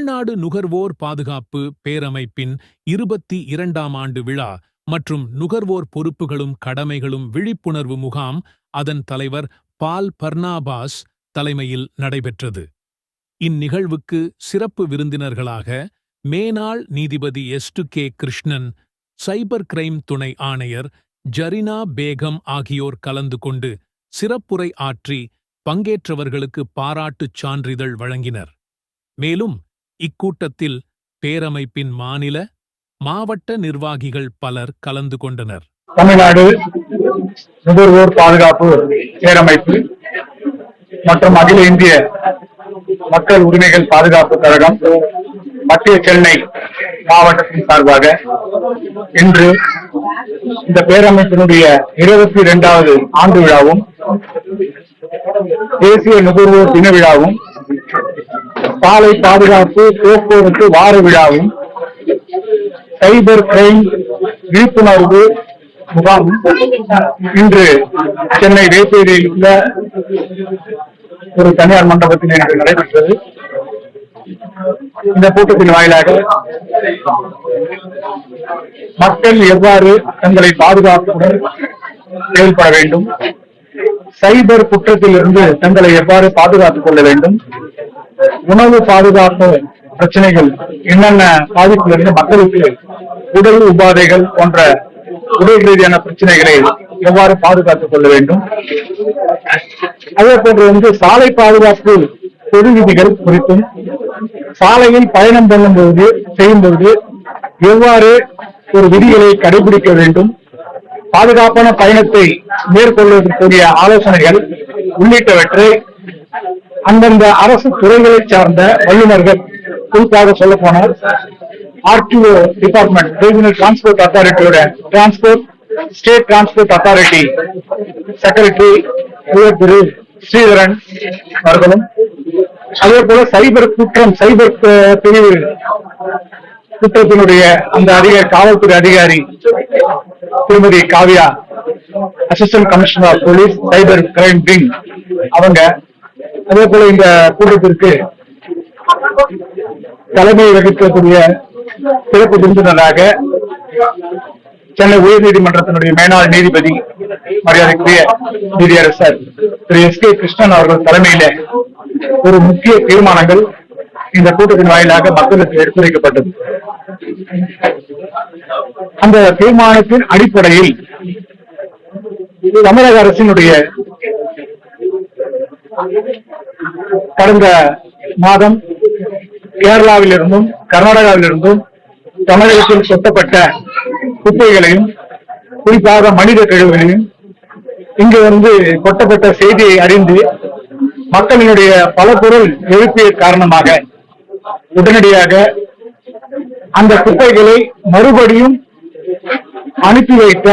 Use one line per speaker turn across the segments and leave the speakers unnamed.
தமிழ்நாடு நுகர்வோர் பாதுகாப்பு பேரமைப்பின் இருபத்தி இரண்டாம் ஆண்டு விழா மற்றும் நுகர்வோர் பொறுப்புகளும் கடமைகளும் விழிப்புணர்வு முகாம் அதன் தலைவர் பால் பர்னாபாஸ் தலைமையில் நடைபெற்றது. இந்நிகழ்வுக்கு சிறப்பு விருந்தினர்களாக மேனாள் நீதிபதி S K Krishnan cyber crime துணை ஆணையர் ஜரினா பேகம் ஆகியோர் கலந்து கொண்டு சிறப்புரை ஆற்றி பங்கேற்றவர்களுக்கு பாராட்டுச் சான்றிதழ் வழங்கினர். மேலும் இக்கூட்டத்தில் பேரமைப்பின் மாநில மாவட்ட நிர்வாகிகள் பலர் கலந்து கொண்டனர்.
தமிழ்நாடு நுகர்வோர் பாதுகாப்பு பேரமைப்பு மற்றும் அகில இந்திய மக்கள் உரிமைகள் பாதுகாப்பு கழகம் மத்திய சென்னை மாவட்டத்தின் சார்பாக இன்று இந்த பேரமைப்பினுடைய இருபத்தி இரண்டாவது ஆண்டு விழாவும் தேசிய நுகர்வோர் தின விழாவும் சாலை பாதுகாப்பு போக்குவரத்து வார விழாவும் சைபர் கிரைம் விழிப்புணர்வு முகாம் இன்று சென்னை வேப்பேரியில் உள்ள ஒரு தனியார் மண்டபத்தில் இன்று நடைபெற்றது. இந்த கூட்டத்தின் வாயிலாக மக்கள் எவ்வாறு தங்களை பாதுகாப்புடன் செயல்பட வேண்டும்? சைபர் குற்றத்திலிருந்து தங்களை எவ்வாறு பாதுகாத்துக் கொள்ள வேண்டும்? உணவு பாதுகாப்பு பிரச்சனைகள் என்னென்ன பாதிப்பிலிருந்து மக்களுக்கு உடல் உபாதைகள் போன்ற உடல் ரீதியான பிரச்சனைகளை எவ்வாறு பாதுகாத்துக் கொள்ள வேண்டும்? அதே போன்று வந்து சாலை பாதுகாப்பு பொது விதிகள் குறித்தும் சாலையில் பயணம் பண்ணும்போது செய்யும்போது எவ்வாறு ஒரு விதிகளை கடைபிடிக்க வேண்டும்? பாதுகாப்பான பயணத்தை மேற்கொள்வதற்குரிய ஆலோசனைகள் உள்ளிட்டவற்றை அந்தந்த அரசு துறைகளை சார்ந்த வல்லுநர்கள் குறிப்பாக சொல்ல போனால் RTO department regional transport அத்தாரிட்டியோட transport state transport authority secretary திரு ஸ்ரீதரன் அவர்களும் அதே போல சைபர் குற்றம் சைபர் பிரிவு குற்றத்தினுடைய அந்த அதிகாரி காவல்துறை அதிகாரி திருமதி Kavya assistant commissioner of police cyber crime wing அவங்க அதே போல இந்த கூட்டத்திற்கு தலைமை வகிக்கக்கூடிய சிறப்பு விருந்தினராக சென்னை உயர்நீதிமன்றத்தினுடைய மேனாள் நீதிபதி மரியாதைக்குரிய நீதியரசர் திரு எஸ் கே கிருஷ்ணன் அவர்கள் தலைமையில ஒரு முக்கிய தீர்மானங்கள் இந்த கூட்டத்தின் வாயிலாக மக்களுக்கு எடுத்துரைக்கப்பட்டது. அந்த தீர்மானத்தின் அடிப்படையில் தமிழக அரசினுடைய கடந்த மாதம் கேரளாவிலிருந்தும் கர்நாடகாவிலிருந்தும் தமிழகத்தில் சொத்தப்பட்ட குப்பைகளையும் குறிப்பாக மனித கழிவுகளையும் இங்கு வந்து கொட்டப்பட்ட செய்தியை அறிந்து மக்களினுடைய பல பொருள் எழுப்பிய காரணமாக உடனடியாக அந்த குப்பைகளை மறுபடியும் அனுப்பி வைத்த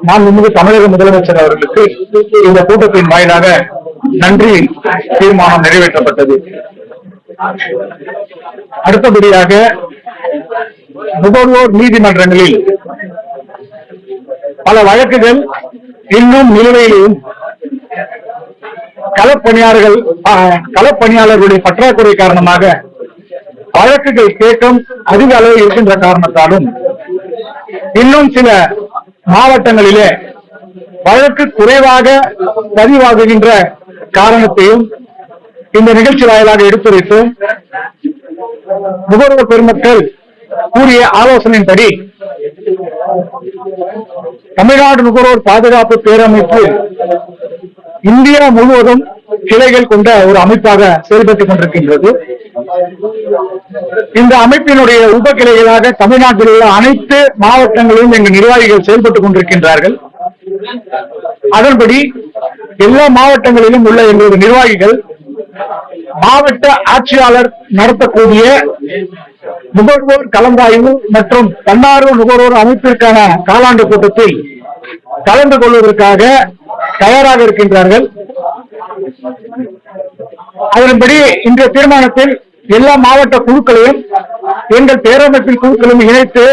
நான் மாண்புமிகு தமிழக முதலமைச்சர் அவர்களுக்கு இந்த கூட்டத்தின் வாயிலாக நன்றி. தீர்மானம் நிறைவேற்றப்பட்டது. அடுத்தபடியாக நுகர்வோர் நீதிமன்றங்களில் பல வழக்குகள் இன்னும் நிலுவையிலும். களப்பணியாளர்கள் களப்பணியாளர்களுடைய பற்றாக்குறை காரணமாக வழக்குகள் கேட்கும் அதிக அளவில் இருக்கின்ற காரணத்தாலும் இன்னும் சில மாவட்டங்களிலே வழக்கு குறைவாக பதிவாகுகின்ற காரணத்தையும் இந்த நிகழ்ச்சி வாயிலாக எடுத்துரைத்தோம் நுகர்வோர் பெருமக்கள் கூறிய ஆலோசனையின்படி தமிழ்நாடு நுகர்வோர் பாதுகாப்பு பேரமைப்பு இந்தியா முழுவதும் கிளைகள் கொண்ட ஒரு அமைப்பாக செயல்பட்டுக் கொண்டிருக்கின்றது. இந்த அமைப்பினுடைய உப கிளைகளாக தமிழ்நாட்டில் உள்ள அனைத்து மாவட்டங்களிலும் எங்கள் நிர்வாகிகள் செயல்பட்டுக் கொண்டிருக்கின்றார்கள். அதன்படி எல்லா மாவட்டங்களிலும் உள்ள எங்களது நிர்வாகிகள் மாவட்ட ஆட்சியாளர் நடத்தக்கூடிய நுகர்வோர் கலந்தாய்வு மற்றும் தன்னார்வ நுகர்வோர் அமைப்பிற்கான காலாண்டு கூட்டத்தில் கலந்து கொள்வதற்காக தயாராக இருக்கின்றார்கள். அதன்படி இன்றைய தீர்மானத்தில் எல்லா மாவட்ட குழுக்களையும் எங்கள் பேரமைப்பின் குழுக்களையும் இணைத்து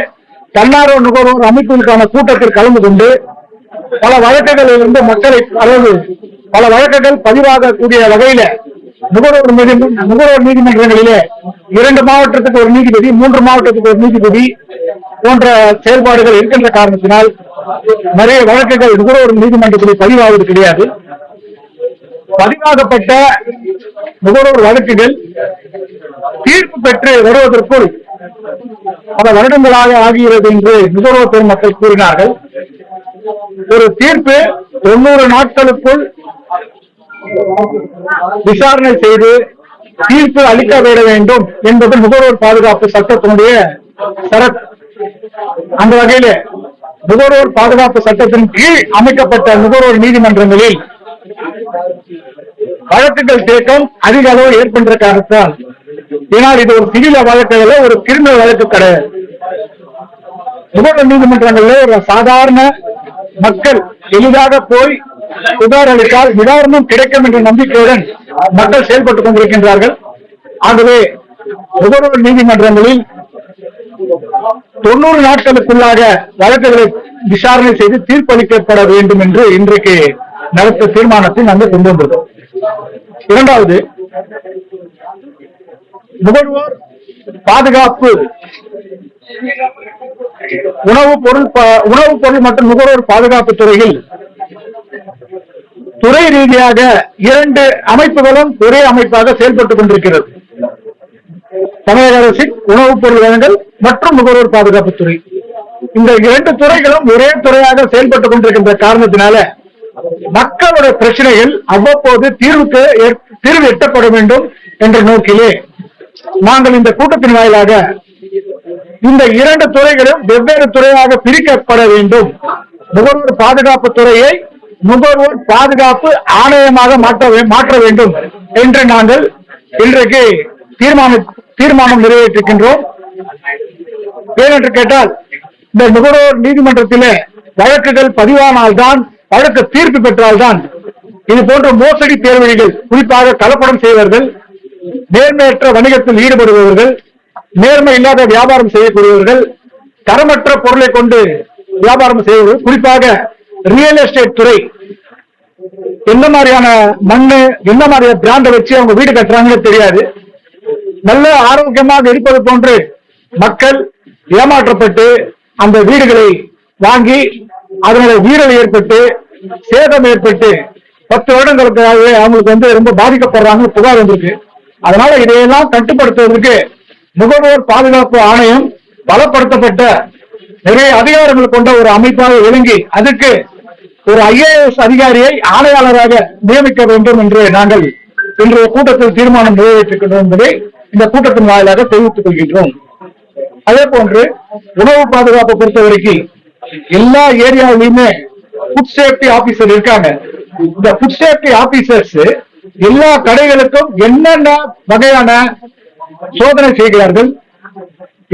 தன்னார்வ நுகர்வோர் அமைப்பிற்கான கூட்டத்தில் கலந்து கொண்டு பல வழக்குகளில் இருந்து மக்களை அதாவது பல வழக்குகள் பதிவாகக்கூடிய வகையில நுகர்வோர் நீதி நுகர்வோர் நீதிமன்றங்களிலே இரண்டு மாவட்டத்துக்கு ஒரு நீதிபதி மூன்று மாவட்டத்துக்கு ஒரு நீதிபதி போன்ற செயல்பாடுகள் இருக்கின்ற காரணத்தினால் நிறைய வழக்குகள் நுகர்வோர் நீதிமன்றத்தில் பதிவாவது கிடையாது. பதிவாகப்பட்ட நுகர்வோர் வழக்குகள் தீர்ப்பு பெற்று வருவதற்குள் பல வருடங்களாக ஆகிறது என்று நுகர்வோர் பெருமக்கள் கூறினார்கள். ஒரு தீர்ப்பு தொண்ணூறு நாட்களுக்குள் விசாரணை செய்து தீர்ப்பு அளிக்கப்பட வேண்டும் என்பது நுகர்வோர் பாதுகாப்பு சட்டத்தினுடைய சரத் அந்த வகையில நுகர்வோர் பாதுகாப்பு சட்டத்தின் கீழ் அமைக்கப்பட்ட நுகர்வோர் நீதிமன்றங்களில் வழக்குகள் தேக்கம் அதிக அளவு ஏற்படுற காரணத்தால் ஏன்னால் இது ஒரு சிவில வழக்கு ஒரு கிரிமினல் வழக்கு கிடையாது. நுகர்வோர் நீதிமன்றங்கள்ல ஒரு சாதாரண மக்கள் எளிதாக போய் புகார் அளித்தால் நிவாரணம் கிடைக்கும் என்ற நம்பிக்கையுடன் மக்கள் செயல்பட்டுக் கொண்டிருக்கின்றார்கள். ஆகவே நுகர்வோர் நீதிமன்றங்களில் தொண்ணூறு நாட்களுக்குள்ளாக வழக்குகளை விசாரணை செய்து தீர்ப்பளிக்கப்பட வேண்டும் என்று இன்றைக்கு நடத்த தீர்மானத்தை நாங்கள் கொண்டு வந்திருக்கோம். இரண்டாவது நுகர்வோர் பாதுகாப்பு உணவு பொருள் ப- உணவுப் பொருள் மற்றும் நுகர்வோர் பாதுகாப்பு துறையில் துறை ரீதியாக இரண்டு அமைப்புகளும் ஒரே அமைப்பாக செயல்பட்டுக் கொண்டிருக்கிறது. தமிழக அரசின் உணவுப் பொருள் வழங்கல் மற்றும் நுகர்வோர் பாதுகாப்பு துறை. இந்த இரண்டு துறைகளும் ஒரே துறையாக செயல்பட்டுக் கொண்டிருக்கின்ற காரணத்தினால மக்களுடைய பிரச்சனைகள் அவ்வப்போது தீர்வுக்கு தீர்வு எட்டப்பட வேண்டும் என்ற நோக்கிலே நாங்கள் இந்த கூட்டத்தின் வாயிலாக இந்த இரண்டு துறைகளும் வெவ்வேறு துறையாக பிரிக்கப்பட வேண்டும். நுகர்வோர் பாதுகாப்பு துறையை நுகர்வோர் பாதுகாப்பு ஆணையமாக மாற்ற மாற்ற வேண்டும் என்று நாங்கள் இன்றைக்கு தீர்மானம் தீர்மானம் நிறைவேற்றிருக்கின்றோம் ஏனென்று கேட்டால் இந்த நுகர்வோர் நீதிமன்றத்திலே வழக்குகள் பதிவானால்தான் வழக்கு தீர்ப்பு பெற்றால்தான் இது போன்ற மோசடி தேர்வழிகள் குறிப்பாக கலப்படம் செய்வர்கள் நேர்மையற்ற வணிகத்தில் ஈடுபடுபவர்கள் நேர்மை இல்லாத வியாபாரம் செய்யக்கூடியவர்கள் தரமற்ற பொருளை கொண்டு வியாபாரம் செய்வது. குறிப்பாக ரியல் எஸ்டேட் துறை. எந்த மாதிரியான மண்ணு எந்த மாதிரியான பிராண்டை வச்சு அவங்க வீடு கட்டுறாங்கன்னு தெரியாது. நல்ல ஆரோக்கியமாக இருப்பது போன்று மக்கள் ஏமாற்றப்பட்டு அந்த வீடுகளை வாங்கி அதனுடைய வீரல் ஏற்பட்டு சேதம் ஏற்பட்டு பத்து வருடங்களுக்காகவே அவங்களுக்கு வந்து ரொம்ப பாதிக்கப்படுறாங்க புகார் வந்திருக்கு. அதனால இதையெல்லாம் கட்டுப்படுத்துவதற்கு நுகர்வோர் பாதுகாப்பு ஆணையம் பலப்படுத்தப்பட்ட நிறைய அதிகாரங்கள் கொண்ட ஒரு அமைப்பாக விளங்கி அதுக்கு ஒரு ஐஏஎஸ் அதிகாரியை ஆணையாளராக நியமிக்க வேண்டும் என்று நாங்கள் இன்றைய கூட்டத்தில் தீர்மானம் நிறைவேற்றுகின்றோம் என்பதை இந்த கூட்டத்தின் வாயிலாக தெரிவித்துக் கொள்கின்றோம். அதே போன்று உணவு பாதுகாப்பை பொறுத்த வரைக்கும் எல்லா ஏரியாவிலுமே ஃபுட் சேஃப்டி ஆபீசர் இருக்காங்க. இந்த ஃபுட் சேஃப்டி ஆபீசர்ஸ் எல்லா கடைகளுக்கும் என்னென்ன வகையான சோதனை செய்கிறார்கள்.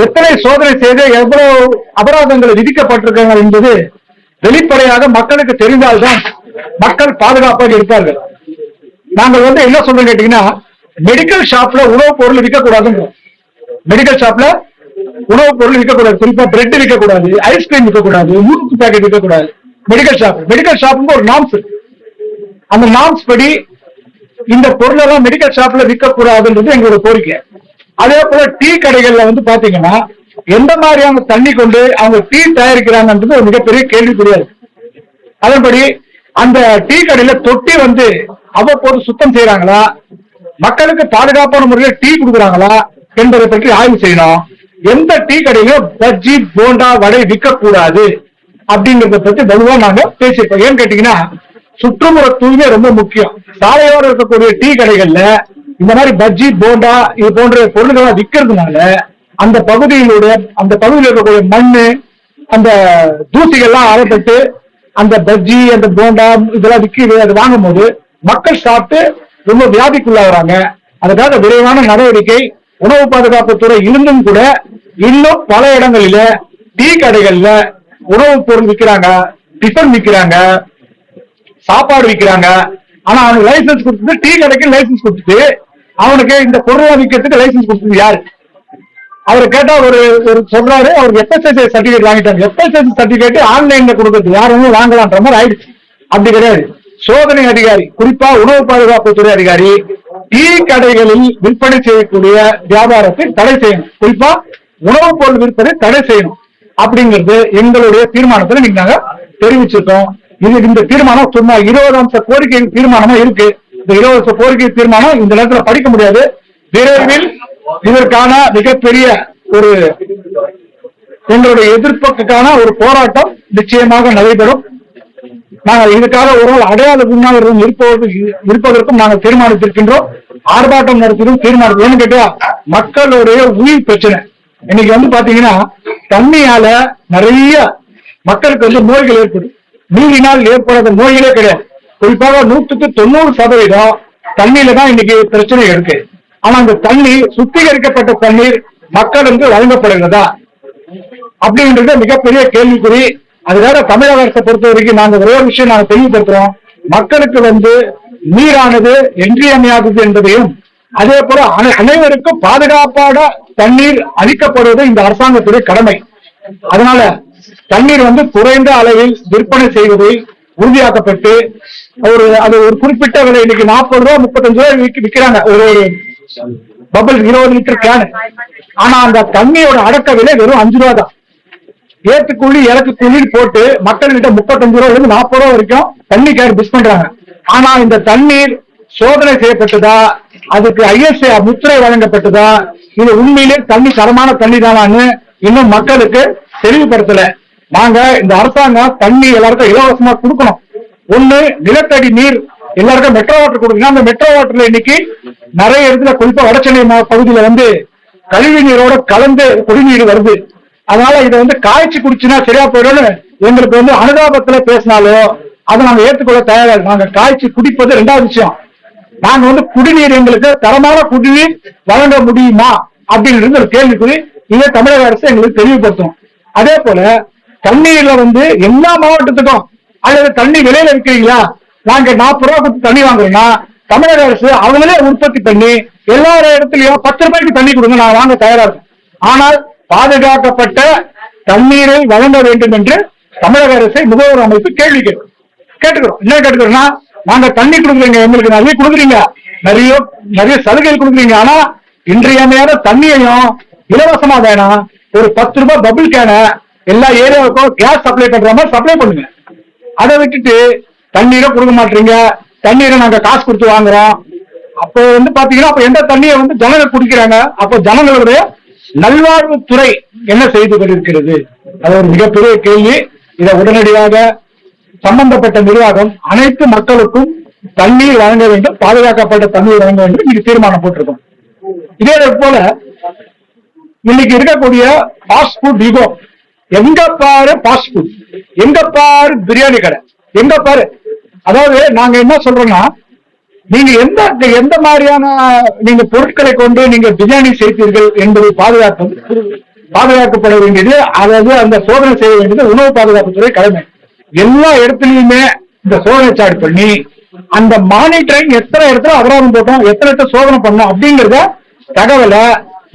எத்தனை சோதனை செய்து எவ்வளவு அபராதங்கள் விதிக்கப்பட்டிருக்காங்க என்பது வெளிப்படையாக மக்களுக்கு தெரிந்தால்தான் மக்கள் பாதுகாப்பாக இருப்பார்கள். நாங்கள் வந்து என்ன சொல்றோம் கேட்டீங்கன்னா மெடிக்கல் ஷாப்ல உணவுப் பொருள் விற்கக்கூடாதுங்க. மெடிக்கல் ஷாப்ல உணவுப் பொருள் விற்கக்கூடாது. குறிப்பா பிரெட் விற்கக்கூடாது ஐஸ்கிரீம் விற்கக்கூடாது முறுக்கு பேக்கெட் விற்கக்கூடாது. மெடிக்கல் ஷாப் மெடிக்கல் ஷாப்புக்கு ஒரு நாம்ஸ் அந்த நாம்ஸ் படி இந்த பொருளெல்லாம் மெடிக்கல் ஷாப்ல விற்கக்கூடாதுன்றது எங்களோட கோரிக்கை. அதே போல டீ கடைகள்ல வந்து பாத்தீங்கன்னா எந்த மாதிரியான தண்ணி கொண்டு அவங்க டீ தயாரிக்கிறாங்கன்றது ஒரு மிகப்பெரிய கேள்விக்குறியா இருக்கு. அதன்படி அந்த டீ கடையில தொட்டி வந்து அவ்வப்போது சுத்தம் செய்யறாங்களா மக்களுக்கு பாதுகாப்பான முறையில் டீ கொடுக்குறாங்களா? என்பதை பற்றி ஆய்வு செய்யணும். எந்த டீ கடையிலும் பஜ்ஜி போண்டா வடை விற்கக்கூடாது அப்படிங்கறத பத்தி வலுவா நாங்க பேசியிருக்கோம். ஏன்னு கேட்டீங்கன்னா சுற்றுப்புற தூய்மை ரொம்ப முக்கியம். சாலையோரம் இருக்கக்கூடிய டீ கடைகள்ல இந்த மாதிரி பஜ்ஜி போண்டா இது போன்ற பொருள்களை விற்கிறதுனால அந்த பகுதியிலுடைய அந்த பகுதியில் இருக்கக்கூடிய மண் அந்த தூசிகள்லாம் அறப்பட்டு அந்த பஜ்ஜி அந்த போண்டா இதெல்லாம் விற்கிது அதை வாங்கும் போது மக்கள் சாப்பிட்டு ரொம்ப வியாதிக்குள்ளாகிறாங்க. அதுக்காக விரைவான நடவடிக்கை உணவு பாதுகாப்பு துறை இருந்தும் கூட இன்னும் பல இடங்களில டீ கடைகள்ல உணவுப் பொருள் விற்கிறாங்க டிஃபன் விற்கிறாங்க சாப்பாடு விற்கிறாங்க ஆனா அவனுக்கு லைசன்ஸ் கொடுத்துட்டு டீ கடைக்கு லைசன்ஸ் கொடுத்துட்டு அவனுக்கு இந்த பொருளை விற்கிறதுக்கு லைசன்ஸ் கொடுத்தது யாரு? அவர் கேட்டா ஒரு ஒரு சொல்றாரு அவருக்கு எஃப்எஸ்எஸ்ஐ சர்டிபிகேட் வாங்கிட்டாங்க எஃப்எஸ்எஸ் சர்டிபிகேட் ஆன்லைன்ல கொடுக்கறது யாருமே வாங்கலான்ற மாதிரி ஆயிடுச்சு. அப்படி கிடையாது. சோதனை அதிகாரி குறிப்பா உணவு பாதுகாப்பு துறை அதிகாரி டீ கடைகளில் விற்பனை செய்யக்கூடிய வியாபாரத்தை தடை செய்யணும். குறிப்பா உணவுப் பொருள் விற்பனை தடை செய்யணும். அப்படிங்கிறது எங்களுடைய தீர்மானத்துல நீங்க நாங்க தெரிவிச்சிருக்கோம். இது இந்த தீர்மானம் சும்மா இருபது அம்ச கோரிக்கை தீர்மானமா இருக்கு. இந்த இருபது அம்ச கோரிக்கை தீர்மானம் இந்த நேரத்துல படிக்க முடியாது. விரைவில் இதற்கான மிகப்பெரிய ஒரு எங்களுடைய எதிர்ப்புக்கான ஒரு போராட்டம் நிச்சயமாக நடைபெறும். நாங்கள் இதுக்காக ஒரு அடையாள உண்ணாவிரதம் இருப்பது இருப்பதற்கும் நாங்கள் தீர்மானித்திருக்கின்றோம். ஆர்ப்பாட்டம் நடத்தியும் தீர்மானம் ஏன்னு கேட்டா மக்களுடைய உயிர் பிரச்சனை. இன்னைக்கு வந்து பாத்தீங்கன்னா தண்ணியால நிறைய மக்களுக்கு வந்து நோய்கள் ஏற்படும் நீரினால் ஏற்படாத நோய்களே கிடையாது. குறிப்பாக நூற்றுக்கு தொண்ணூறு சதவீதம் தண்ணியில தான் இன்னைக்கு பிரச்சனை இருக்கு. ஆனா அந்த தண்ணி சுத்திகரிக்கப்பட்ட தண்ணீர் மக்களுக்கு வழங்கப்படுகிறதா? அப்படின்றது மிகப்பெரிய கேள்விக்குறி. அதுக்காக தமிழக அரசை பொறுத்த வரைக்கும் நாங்க ஒரே விஷயம் நாங்க தெளிவுபடுத்துறோம். மக்களுக்கு வந்து நீரானது இன்றியமையாதது என்பதையும் அதே போல அனை- அனைவருக்கும் பாதுகாப்பான தண்ணீர் அளிக்கப்படுவது இந்த அரசாங்கத்துடைய கடமை. அதனால தண்ணீர் வந்து குறைந்த அளவில் விற்பனை செய்வது உறுதியாக்கப்பட்டு ஒரு அது ஒரு குறிப்பிட்ட விலை இன்னைக்கு நாற்பது ரூபா முப்பத்தஞ்சு ரூபாய் விற்கிறாங்க ஒரு ஒரு பபிள் இருபது லிட்டர் கேனு ஆனா அந்த தண்ணியோட அடக்க விலை வெறும் அஞ்சு ரூபா தான். ஏற்றுக்குள்ளி இறக்குக்குள்ளி போட்டு மக்கள்கிட்ட முப்பத்தஞ்சு ரூபாயில இருந்து நாற்பது ரூபா வரைக்கும் தண்ணி கேர் பிஸ் பண்றாங்க. ஆனா இந்த தண்ணீர் சோதனை செய்யப்பட்டதா? அதுக்கு ஐஎஸ்ஐ முத்திரை வழங்கப்பட்டதா? இது உண்மையிலே தண்ணி தரமான தண்ணி தானான்னு இன்னும் மக்களுக்கு தெளிவுபடுத்தல. நாங்க இந்த அரசாங்கம் தண்ணி எல்லாருக்கும் இலவசமா கொடுக்கணும். ஒண்ணு நிலத்தடி நீர் எல்லாருக்கும் மெட்ரோ வாட்டர் கொடுக்கணும். அந்த மெட்ரோ வாட்டர்ல இன்னைக்கு நிறைய இடத்துல குறிப்பா வடசென்னை பகுதியில வந்து கழிவு நீரோட கலந்து குடிநீர் வருது. அதனால இதை வந்து காய்ச்சி குடிச்சுனா சரியா போயிடும்னு எங்களுக்கு வந்து அனுதாபத்துல பேசினாலோ அதை நாங்க ஏற்றுக்கொள்ள தயாரா நாங்க காய்ச்சி குடிப்பது ரெண்டாவது விஷயம். நாங்க வந்து குடிநீர் எங்களுக்கு தரமான குடிநீர் வழங்க முடியுமா? அப்படின்றது ஒரு கேள்விக்குறி இதை தமிழக அரசு எங்களுக்கு தெளிவுபடுத்தும். அதே போல தண்ணீர்ல வந்து எல்லா மாவட்டத்துக்கும் அல்லது தண்ணி விலையில விற்கிறீங்களா நாங்க நாற்பது ரூபா கொடுத்து தண்ணி வாங்குறோம்னா தமிழக அரசு அவங்களே உற்பத்தி பண்ணி எல்லா இடத்துலயும் பத்து ரூபாய்க்கு தண்ணி கொடுங்க நான் வாங்க தயாரா இருக்கேன். ஆனால் பாதுகாக்கப்பட்ட தண்ணீரை வழங்க வேண்டும் என்று தமிழக அரசை நுகர்வோர் அமைப்பு கேள்வி கேட்கும். கேட்டுக்கிறோம். என்ன கேட்டுக்கிறோம்னா நாங்க தண்ணி கொடுக்குறீங்க எங்களுக்கு நிறைய கொடுக்குறீங்க. நிறைய நிறைய சலுகைகள் கொடுக்குறீங்க. ஆனா இன்றியமையாத தண்ணியையும் இலவசமா வேணாம். ஒரு பத்து ரூபாய் பபிள் கேனை எல்லா ஏரியாவுக்கும் கேஸ் சப்ளை பண்ற மாதிரி சப்ளை பண்ணுங்க. அதை விட்டுட்டு தண்ணீரை கொடுக்க மாட்டீங்க. தண்ணீரை நாங்க காசு கொடுத்து வாங்குறோம். அப்போ வந்து பாத்தீங்கன்னா அப்ப எந்த தண்ணியை வந்து ஜனங்கள் குடிக்கிறாங்க? அப்போ ஜனங்களுடைய நல்வாழ்வுத்துறை என்ன செய்து கொண்டிருக்கிறது? அது ஒரு மிகப்பெரிய கேள்வி. இதை உடனடியாக சம்பந்தப்பட்ட நிர்வாகம் அனைத்து மக்களுக்கும் தண்ணீர் வழங்க வேண்டும் பாதுகாக்கப்பட்ட தண்ணீர் வழங்க வேண்டும். இது தீர்மானம் போட்டிருக்கோம். இதே போல இன்னைக்கு இருக்கக்கூடிய ஃபாஸ்ட் ஃபுட் யுகம் எங்க பாரு ஃபாஸ்ட் ஃபுட் எங்க பாரு பிரியாணி கடை? எங்க பாரு? அதாவது நாங்க என்ன சொல்றோம்னா நீங்க எந்த எந்த மாதிரியான நீங்க பொருட்களை கொண்டு நீங்க பிரியாணி செய்தீர்கள் என்பதை பாதுகாப்பு பாதுகாக்கப்பட வேண்டியது. அதாவது அந்த சோதனை செய்ய வேண்டியது உணவு பாதுகாப்புத்துறை கடமை. எல்லா இடத்துலயுமே இந்த சோதனை சார்ட் பண்ணி அந்த மானிட்டரிங் எத்தனை இடத்துல அபராதம் போட்டோம் எத்தனை இடத்துல சோதனை பண்ணோம் அப்படிங்கறத தகவலை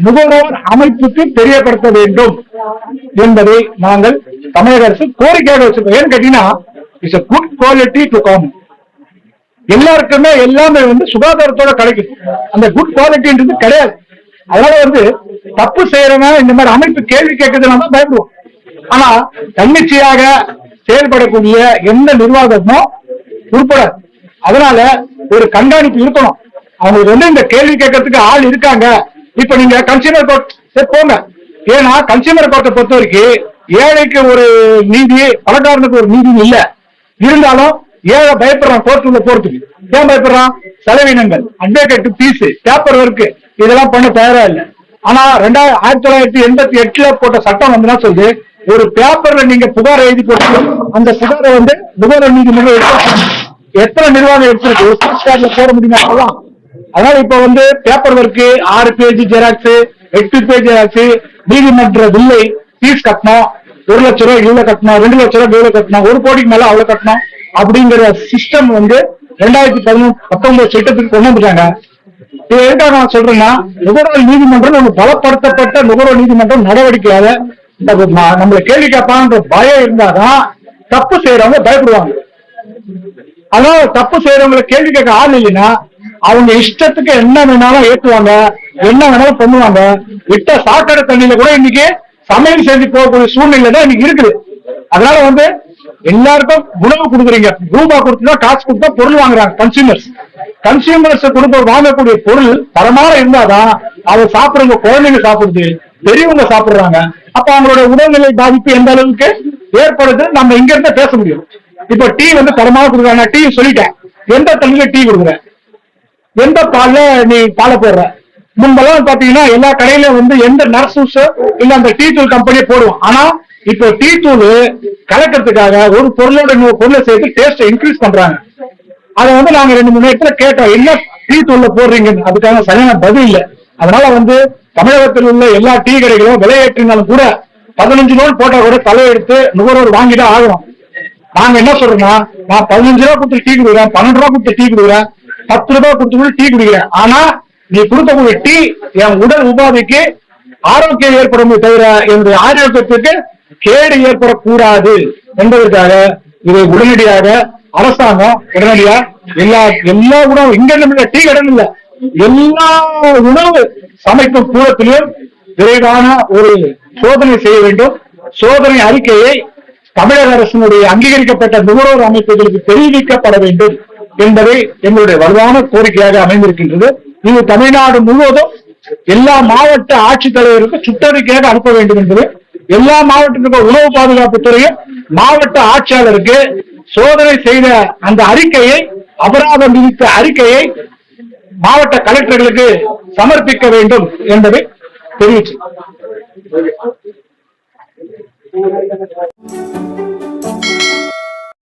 நுகர்வோர் அமைப்புக்கு தெரியப்படுத்த வேண்டும் என்பதை நாங்கள் தமிழக அரசு கோரிக்கையாக வச்சிருக்கோம். ஏன்னு கேட்டீங்கன்னா it's good quality to come எல்லாருக்குமே எல்லாமே வந்து சுகாதாரத்தோட கிடைக்கும். அந்த குட் குவாலிட்டின்றது கிடையாது. அதனால வந்து தப்பு செய்யறவன் இந்த மாதிரி அமைப்பு கேள்வி கேட்கறதுனால தான் பயப்படுவோம் ஆனா தன்னிச்சையாக செயல்படக்கூடிய எந்த நிர்வாகமும் உட்படாது அதனால ஒரு கண்காணிப்பு இருக்கணும். அவங்களுக்கு வந்து இந்த கேள்வி கேட்கறதுக்கு ஆள் இருக்காங்க. இப்ப நீங்க கன்சியூமர் கோர்ட் போங்க. ஏன்னா கன்சியூமர் கோர்ட்டை பொறுத்த வரைக்கும் ஏழைக்கு ஒரு நீதி பணக்காரனுக்கு ஒரு நீதி இல்ல. இருந்தாலும் ஏழை பயப்படுறான் கோர்ட்டுக்குள்ள போறதுக்கு. ஏன் பயப்படுறான்? செலவினங்கள். அட்வொகேட் பீஸ் பேப்பர் ஒர்க் இதெல்லாம் பண்ண தயாரா இல்ல. ஆனா ரெண்டாயிரம் ஆயிரத்தி தொள்ளாயிரத்தி எண்பத்தி எட்டுல போட்ட சட்டம் வந்து என்ன சொல்லுது? ஒரு பேப்பர்ல நீங்க புகார் எழுதி போட்டு அந்த புகாரை வந்து நுகர்வோர் நீதிமன்றம் எத்தனை நிர்வாகம் எடுத்திருக்கு? போட முடியுமா? சொல்லலாம் அதனால இப்ப வந்து பேப்பர் ஒர்க்கு ஆறு பேஜ் ஜெராக்ஸ் எட்டு பேஜ் ஜெராக்ஸ் நீதிமன்ற வில்லை ஃபீஸ் கட்டணும். ஒரு லட்ச ரூபாய் இவ்வளவு கட்டணும் ரெண்டு லட்ச ரூபாய் இவ்வளவு கட்டணும் ஒரு கோடிக்கு மேல அவ்வளவு கட்டணும் அப்படிங்கிற சிஸ்டம் வந்து ரெண்டாயிரத்தி பதினொன்று பத்தொன்பது சட்டத்துக்கு கொண்டு வந்துட்டாங்க. இது எதுக்காக நான் சொல்றேன்னா நுகர்வோர் நீதிமன்றம் ஒரு பலப்படுத்தப்பட்ட நுகர்வோர் நீதிமன்றம் நடவடிக்கையால நம்மளை நம்மள கேள்வி கேட்பான்ற பயம் இருந்தாதான் தப்பு செய்யறவங்க பயப்படுவாங்க. அதனால தப்பு செய்யறவங்களை கேள்வி கேட்க ஆள் இல்லைன்னா அவங்க இஷ்டத்துக்கு என்ன வேணாலும் ஏற்றுவாங்க என்ன வேணாலும் பண்ணுவாங்க விட்ட சாக்கடை தண்ணியில கூட இன்னைக்கு சமையல் செஞ்சு போகக்கூடிய சூழ்நிலை தான் இன்னைக்கு இருக்குது. அதனால வந்து எல்லாருக்கும் உணவு கொடுக்குறீங்க. ரூபா கொடுத்தா காசு கொடுத்தா பொருள் வாங்குறாங்க கன்சியூமர்ஸ் கன்சியூமர்ஸ் கொடுக்க வாங்கக்கூடிய பொருள் தரமான இருந்தாதான் அதை சாப்பிடுறவங்க குழந்தைங்க சாப்பிடுது பெரியவங்க சாப்பிடுறாங்க. அப்ப அவங்களோட உடல்நிலை பாதிப்பு எந்த அளவுக்கு ஏற்படுது நம்ம இங்க இருந்து பேச முடியும். இப்ப டீ வந்து தரமாக கொடுக்குறாங்க டீ சொல்லிட்டேன். எந்த தண்ணியில டீ கொடுக்குறேன்? எந்த பால்ல நீ பாலை போடுற? முன்பெல்லாம் பாத்தீங்கன்னா எல்லா கடையிலும் வந்து எந்த நர்சூஸ் இல்ல அந்த டீ தூள் கம்பெனியே போடுவோம். ஆனா இப்போ டீ தூள் கலக்கிறதுக்காக ஒரு பொருளோட இன்னொரு பொருளை சேர்த்து டேஸ்ட் இன்க்ரீஸ் பண்றாங்க. அதை வந்து நாங்க ரெண்டு மூணு இடத்துல கேட்டோம் என்ன டீ தூள்ல போடுறீங்கன்னு அதுக்கான சரியான பதில் இல்ல. அதனால வந்து தமிழகத்தில் உள்ள எல்லா டீ கடைகளும் விலையேற்றினாலும் கூட பதினஞ்சு ரூபாய் போட்டா கூட தலையெடுத்து நுகர்வோர் வாங்கிதான் ஆகணும். நாங்க என்ன சொல்றோம்னா நான் பதினஞ்சு ரூபா கொடுத்து டீ கொடுக்குறேன் பன்னெண்டு ரூபா கொடுத்து டீ கொடுக்குறேன் பத்து ரூபாய் கொடுத்து கூட டீ குடிக்கிறேன். ஆனா நீ கொடுக்கக்கூடிய டீ என் உடல் உபாதைக்கு ஆரோக்கியம் ஏற்படும் தவிர என்னுடைய ஆரோக்கியத்துக்கு கேடு ஏற்படக்கூடாது என்பதற்காக இதை உடனடியாக அரசாங்கம் உடனடியா எல்லா எல்லா உணவு இங்க டீ கடன் இல்ல. எல்லா உணவு சமைக்கும் கூடத்திலும் விரைவான ஒரு சோதனை செய்ய வேண்டும். சோதனை அறிக்கையை தமிழக அரசினுடைய அங்கீகரிக்கப்பட்ட நுகர்வோர் அமைப்புகளுக்கு தெரிவிக்கப்பட வேண்டும். என்பதை எங்களுடைய வலுவான கோரிக்கையாக அமைந்திருக்கின்றது. இது தமிழ்நாடு முழுவதும் எல்லா மாவட்ட ஆட்சித்தலைவருக்கும் சுற்றறிக்கையாக அனுப்ப வேண்டும் என்பது எல்லா மாவட்டத்திற்கும் உணவு பாதுகாப்பு துறையும் மாவட்ட ஆட்சியாளருக்கு சோதனை செய்த அந்த அறிக்கையை அபராதம் விதித்த அறிக்கையை மாவட்ட கலெக்டர்களுக்கு சமர்ப்பிக்க வேண்டும் என்பதை தெரிவித்து